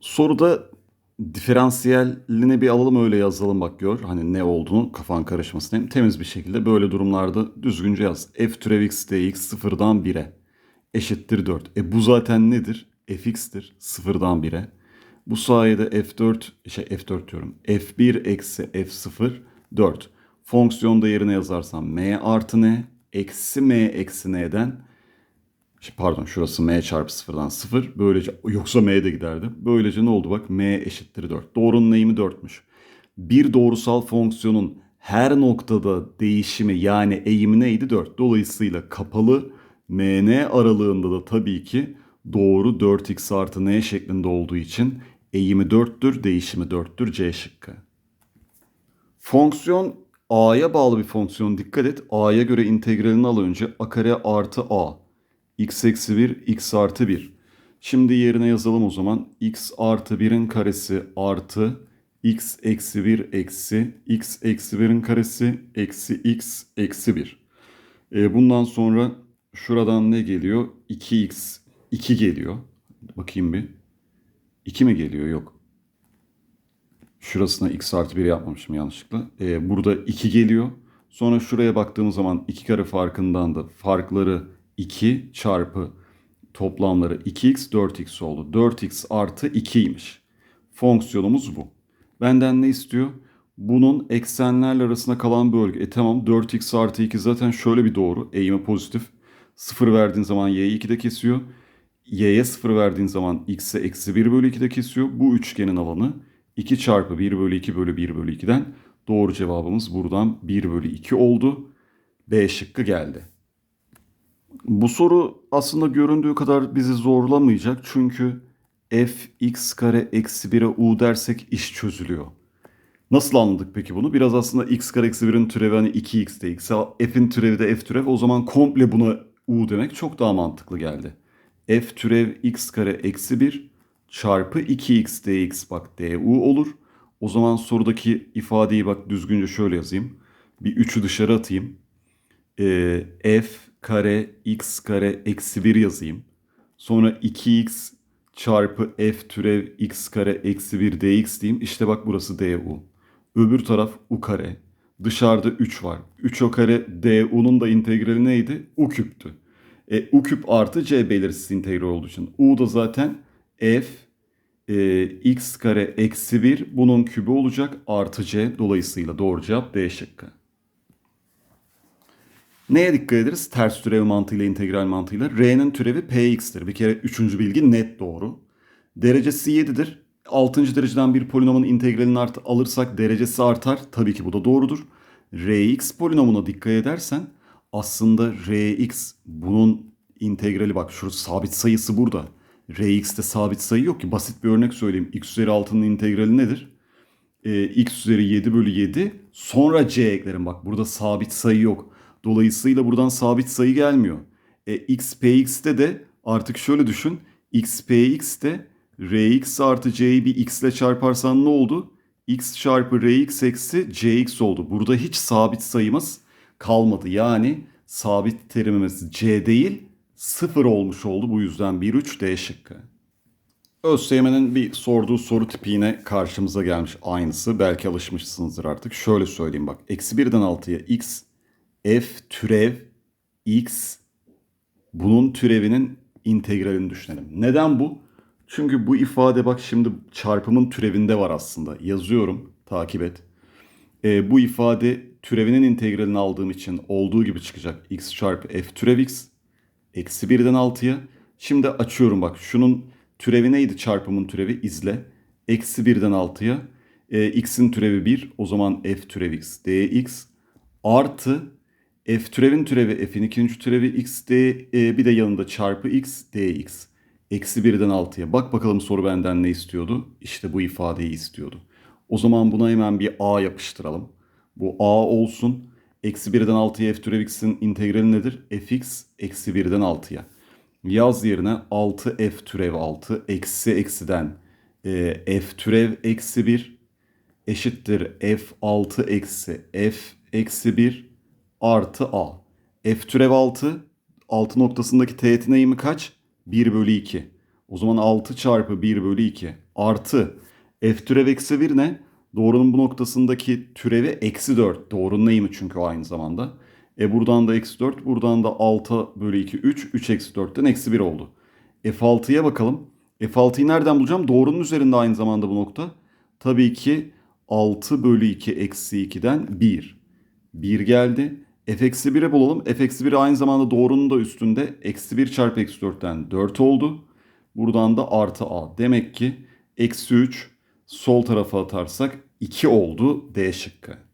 Soruda diferansiyelini bir alalım öyle yazalım bak gör. Hani ne olduğunu kafan karışmasın. Hem temiz bir şekilde böyle durumlarda düzgünce yaz. f türev x dx sıfırdan 1'e eşittir 4. E bu zaten nedir? fx'tir sıfırdan 1'e. Bu sayede f4 şey f4 diyorum. f1 eksi f0 4. Fonksiyonda yerine yazarsam m artı n eksi m eksi n'den Pardon şurası m çarpı sıfırdan 0. Böylece yoksa m de giderdi. Böylece ne oldu bak m eşittir 4. Doğrunun eğimi 4'müş. Bir doğrusal fonksiyonun her noktada değişimi yani eğimi neydi 4. Dolayısıyla kapalı mn aralığında da tabii ki doğru 4x artı n şeklinde olduğu için eğimi 4'tür, değişimi 4'tür C şıkkı. Fonksiyon a'ya bağlı bir fonksiyon dikkat et. a'ya göre integralini al önce. a kare artı a. x eksi 1, x artı 1. Şimdi yerine yazalım o zaman. x artı 1'in karesi artı x eksi 1 eksi x eksi 1'in karesi eksi x eksi 1. E, bundan sonra şuradan ne geliyor? 2x 2 geliyor. Bakayım bir. 2 mi geliyor? Yok. Şurasına x artı 1 yapmamışım yanlışlıkla. Ee, burada 2 geliyor. Sonra şuraya baktığımız zaman 2 kare farkından da farkları 2 çarpı toplamları 2x 4x oldu. 4x artı 2'ymiş. Fonksiyonumuz bu. Benden ne istiyor? Bunun eksenlerle arasında kalan bölge. E tamam 4x artı 2 zaten şöyle bir doğru. Eğimi pozitif. 0 verdiğin zaman y'yi 2'de kesiyor. y'ye 0 verdiğin zaman x'e eksi 1 bölü 2'de kesiyor. Bu üçgenin alanı 2 çarpı 1 bölü 2 bölü 1 bölü 2'den doğru cevabımız buradan 1 bölü 2 oldu. B şıkkı geldi. Bu soru aslında göründüğü kadar bizi zorlamayacak. Çünkü f x kare eksi 1'e u dersek iş çözülüyor. Nasıl anladık peki bunu? Biraz aslında x kare eksi 1'in türevi hani 2x de x. F'in türevi de f türev. O zaman komple buna u demek çok daha mantıklı geldi. f türev x kare eksi 1 çarpı 2x dx bak du olur. O zaman sorudaki ifadeyi bak düzgünce şöyle yazayım. Bir 3'ü dışarı atayım. Ee, f kare x kare eksi 1 yazayım. Sonra 2x çarpı f türev x kare eksi 1 dx diyeyim. İşte bak burası du. Öbür taraf u kare. Dışarıda 3 var. 3 o kare du'nun da integrali neydi? u küptü. E, u küp artı c belirsiz integral olduğu için. u da zaten f e, x kare eksi 1 bunun kübü olacak artı c. Dolayısıyla doğru cevap D şıkkı. Neye dikkat ederiz? Ters türev mantığıyla, integral mantığıyla. R'nin türevi px'tir. Bir kere üçüncü bilgi net doğru. Derecesi 7'dir. 6. dereceden bir polinomun integralini art alırsak derecesi artar. Tabii ki bu da doğrudur. Rx polinomuna dikkat edersen aslında Rx bunun integrali bak şu sabit sayısı burada. Rx'te sabit sayı yok ki. Basit bir örnek söyleyeyim. x üzeri 6'nın integrali nedir? Ee, x üzeri 7 bölü 7. Sonra c eklerim. Bak burada sabit sayı yok. Dolayısıyla buradan sabit sayı gelmiyor. E, x px'te de artık şöyle düşün. x px'te rx artı c'yi bir x ile çarparsan ne oldu? x çarpı rx eksi cx oldu. Burada hiç sabit sayımız kalmadı. Yani sabit terimimiz c değil 0 olmuş oldu. Bu yüzden 1-3 D şıkkı. ÖSYM'nin bir sorduğu soru tipi yine karşımıza gelmiş aynısı. Belki alışmışsınızdır artık. Şöyle söyleyeyim bak. Eksi 1'den 6'ya x f türev x bunun türevinin integralini düşünelim. Neden bu? Çünkü bu ifade bak şimdi çarpımın türevinde var aslında. Yazıyorum. Takip et. E, bu ifade türevinin integralini aldığım için olduğu gibi çıkacak. x çarpı f türev x Eksi 1'den 6'ya. Şimdi açıyorum bak. Şunun türevi neydi çarpımın türevi? izle. Eksi 1'den 6'ya. E, x'in türevi 1. O zaman f türevi x dx artı f türevin türevi f'in ikinci türevi x d e, bir de yanında çarpı x dx. Eksi 1'den 6'ya. Bak bakalım soru benden ne istiyordu? İşte bu ifadeyi istiyordu. O zaman buna hemen bir a yapıştıralım. Bu a olsun. Eksi 1'den 6'ya f türev x'in integrali nedir? fx eksi 1'den 6'ya. Yaz yerine 6 f türev 6 eksi eksiden e, f türev eksi 1 eşittir f 6 eksi f eksi 1 artı a. f türev 6 6 noktasındaki teğetin eğimi kaç? 1 bölü 2. O zaman 6 çarpı 1 bölü 2 artı f türev eksi 1 ne? Doğrunun bu noktasındaki türevi eksi 4. Doğrunun neyimi çünkü o aynı zamanda. E buradan da eksi 4, buradan da 6 bölü 2, 3. 3 eksi 4'ten eksi 1 oldu. F6'ya bakalım. F6'yı nereden bulacağım? Doğrunun üzerinde aynı zamanda bu nokta. Tabii ki 6 bölü 2 eksi 2'den 1. 1 geldi. F eksi 1'e bulalım. F eksi 1 aynı zamanda doğrunun da üstünde. Eksi 1 çarpı eksi 4'ten 4 oldu. Buradan da artı A. Demek ki eksi 3 sol tarafa atarsak 2 oldu D şıkkı.